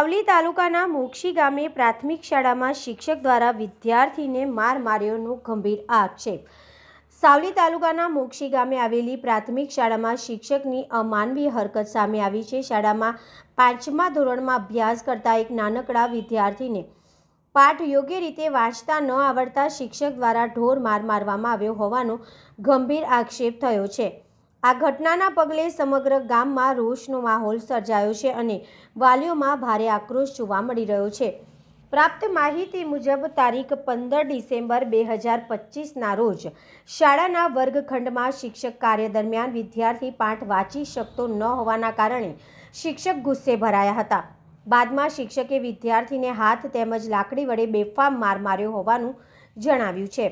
સાવલી તાલુકાના મોક્ષી ગામે પ્રાથમિક શાળામાં શિક્ષક દ્વારા વિદ્યાર્થીને માર માર્યોનો ગંભીર આક્ષેપ. સાવલી તાલુકાના મોક્ષી ગામે આવેલી પ્રાથમિક શાળામાં શિક્ષકની અમાનવીય હરકત સામે આવી છે. શાળામાં પાંચમા ધોરણમાં અભ્યાસ કરતા એક નાનકડા વિદ્યાર્થીને પાઠ યોગ્ય રીતે વાંચતા ન આવડતા શિક્ષક દ્વારા ઢોર માર મારવામાં આવ્યો હોવાનો ગંભીર આક્ષેપ થયો છે. આ ઘટનાના પગલે સમગ્ર ગામમાં રોષનો માહોલ સર્જાયો છે અને વાલીઓમાં ભારે આક્રોશ જોવા મળી રહ્યો છે. પ્રાપ્ત માહિતી મુજબ, તારીખ પંદર ડિસેમ્બર બે હજાર પચીસના રોજ શાળાના વર્ગખંડમાં શિક્ષક કાર્ય દરમિયાન વિદ્યાર્થી પાઠ વાંચી શકતો ન હોવાના કારણે શિક્ષક ગુસ્સે ભરાયા હતા. બાદમાં શિક્ષકે વિદ્યાર્થીને હાથ તેમજ લાકડી વડે બેફામ માર માર્યો હોવાનું જણાવ્યું છે.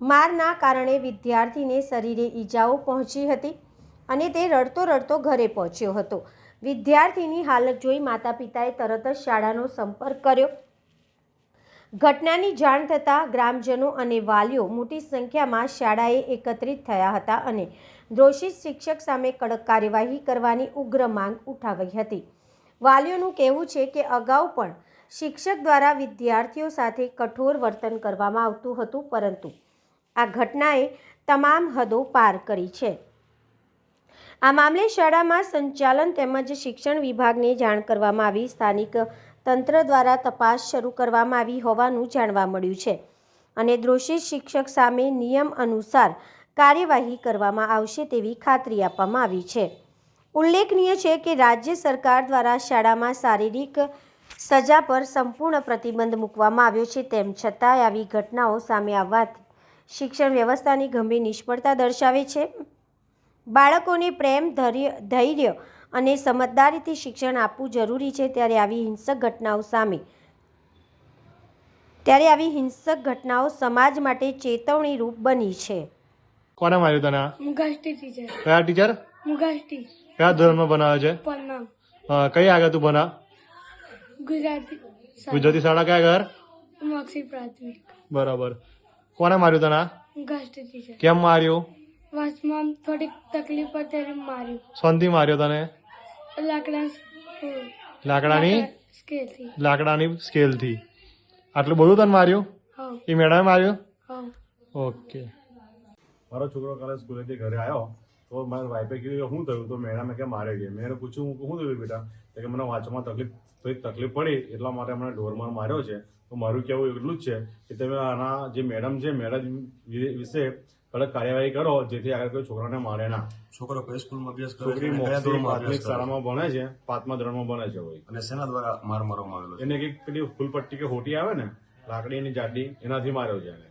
મારના કારણે વિદ્યાર્થીને શરીરે ઈજાઓ પહોંચી હતી. અને તે રડતો રડતો ઘરે પહોંચ્યો હતો. વિદ્યાર્થીની હાલત જોઈ માતા પિતાએ તરત જ શાળાનો સંપર્ક કર્યો. ઘટનાની જાણ થતાં ગ્રામજનો અને વાલીઓ મોટી સંખ્યામાં શાળાએ એકત્રિત થયા હતા અને દોષિત શિક્ષક સામે કડક કાર્યવાહી કરવાની ઉગ્ર માંગ ઉઠાવી હતી. વાલીઓનું કહેવું છે કે અગાઉ પણ શિક્ષક દ્વારા વિદ્યાર્થીઓ સાથે કઠોર વર્તન કરવામાં આવતું હતું, પરંતુ આ ઘટનાએ તમામ હદો પાર કરી છે. આ મામલે શાળામાં સંચાલન તેમજ શિક્ષણ વિભાગને જાણ કરવામાં આવી. સ્થાનિક તંત્ર દ્વારા તપાસ શરૂ કરવામાં આવી હોવાનું જાણવા મળ્યું છે અને દોષિત શિક્ષક સામે નિયમ અનુસાર કાર્યવાહી કરવામાં આવશે તેવી ખાતરી આપવામાં આવી છે. ઉલ્લેખનીય છે કે રાજ્ય સરકાર દ્વારા શાળામાં શારીરિક સજા પર સંપૂર્ણ પ્રતિબંધ મૂકવામાં આવ્યો છે તેમ છતાંય આવી ઘટનાઓ સામે આવવાથી શિક્ષણ વ્યવસ્થાની ગંભીર નિષ્ફળતા દર્શાવે છે. બાળકોને પ્રેમ ધૈર્ય ધૈર્ય અને સમજદારીથી શિક્ષણ આપવું જરૂરી છે ત્યારે આવી હિંસક ઘટનાઓ સામે. ત્યારે આવી હિંસક ઘટનાઓ સમાજ માટે ચેતવણી રૂપ બની છે. કોને માર્યું તને મુગાષ્ટી ટીચર. કયા ટીચર? મુગાષ્ટી કયા ધોરણમાં બનાવે છે? હા કઈ આગળ તું ભણા? ગુજરાતી ગુજરાતી શાળા કયા ઘર? મોક્ષી પ્રાથમિક. બરાબર. કોને માર્યું તને મુગાષ્ટી ટીચર. કેમ માર્યું? વાંચમાં થોડીક તકલીફ ત્યારે માર્યું. શાંતિ માર્યો તને? લાકડા લાકડાની? સ્કેલથી. લાકડાની સ્કેલથી. આટલું બધું તને માર્યું? એ મેડમે માર્યું? ઓકે. મારો છોકરો કાલે સ્કૂલેથી ઘરે આવ્યો તો મારા વાઈફે કીધું કે શું થયું? તો મેડમે કે મારે ગયા. મેં એને પૂછ્યું હું શું થયું બેટા? તો કે મને વાંચવામાં તકલીફ થોડીક તકલીફ પડી એટલા માટે મને ઢોરમાર માર્યો છે. તો મારું કહેવું એટલું જ છે કે તમે આના જે મેડમ છે મેડમ વિશે કડક કાર્યવાહી કરો જેથી આગળ કોઈ છોકરાને મારે ના. છોકરો કઈ સ્કૂલમાં અભ્યાસ કરે છોકરી પ્રાથમિક? શાળામાં ભણે છે પાંચમા ધોરણમાં ભણે છે હોય. અને શેના દ્વારા માર મારવામાં આવેલો એને કંઈક પેલી ફૂલપટ્ટી કે હોટી આવે ને લાકડીની જાડી એનાથી માર્યો છે એને.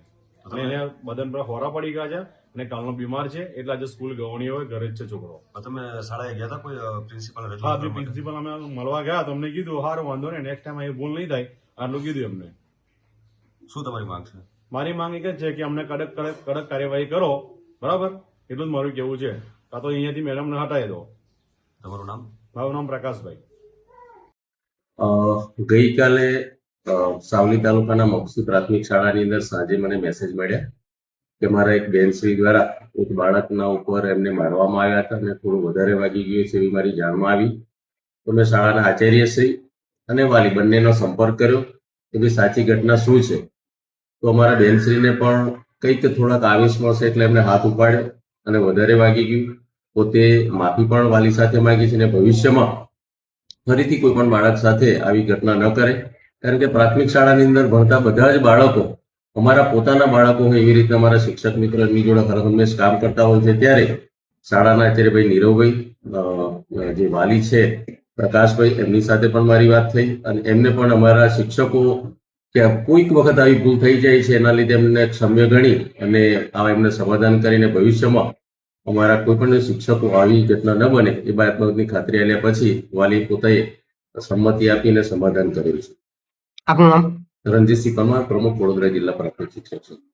અને એને બદન પર હોરા પડી ગયા છે અને કાલનો બીમાર છે એટલે આજે સ્કૂલ ગવણી હોય ઘરે જ છે છોકરો. તમે શાળાએ ગયા હતા કોઈ પ્રિન્સિપલ હા માટે? પ્રિન્સિપલ અમે મળવા ગયા તમને કીધું હારું વાંધો નહીં નેક્સ્ટ ટાઈમ અહીં ભૂલ નહીં થાય. આટલું કીધું અમને શું તમારી માંગ છે? મારી માંગ એક જ છે કે અમને કડક કડક કડક કાર્યવાહી કરો બરાબર? એટલું જ મારું કેવું છે. કાં તો અહીંયાથી મેડમને હટાવી દો. તમારું નામ? મારું નામ પ્રકાશભાઈ. અ, ગઈકાલે સાવલી તાલુકાના મોક્ષી પ્રાથમિક શાળાની અંદર સાંજે મને મેસેજ મળ્યા કે મારા એક બેનશ્રી દ્વારા એક બાળકના ઉપર એમને મારવામાં આવ્યા હતા અને થોડું વધારે વાગી ગયું છે એવી મારી જાણમાં આવી. તો મેં શાળાના આચાર્યશ્રી અને વાલી બંનેનો સંપર્ક કર્યો કે ભાઈ સાચી ઘટના શું છે? તો અમારા બેનશ્રીને પણ કંઈક થોડાક આવેશમાં છે એટલે એમને હાથ ઉપાડ્યો અને વધારે વાગી ગયું. પોતે માફી પણ વાલી સાથે માંગી છે અને ભવિષ્યમાં ફરીથી કોઈ પણ બાળક સાથે આવી ઘટના ન કરે. કારણ કે પ્રાથમિક શાળાની અંદર ભણતા બધા જ બાળકો અમારા પોતાના બાળકો હોય એવી રીતે અમારા શિક્ષક મિત્રો એમની જોડે હરહંમેશ કામ કરતા હોય છે. ત્યારે શાળાના આચાર્યભાઈ નીરવભાઈ અ, જે વાલી છે પ્રકાશભાઈ એમની સાથે પણ મારી વાત થઈ અને એમને પણ અમારા શિક્ષકો કે કોઈક વખત આવી ભૂલ થઈ જાય છે એના લીધે એમને ક્ષમ્ય ગણી અને આ એમને સમાધાન કરીને ભવિષ્યમાં અમારા કોઈ પણ શિક્ષકો આવી ઘટના ન બને એ બાબતની ખાતરી આપ્યા પછી વાલી પોતે સંમતિ આપીને સમાધાન કર્યું છે. આપનું નામ? રણજીતસિંહ પરમાર પ્રમુખ વડોદરા જિલ્લા પ્રાથમિક શિક્ષક સંઘ.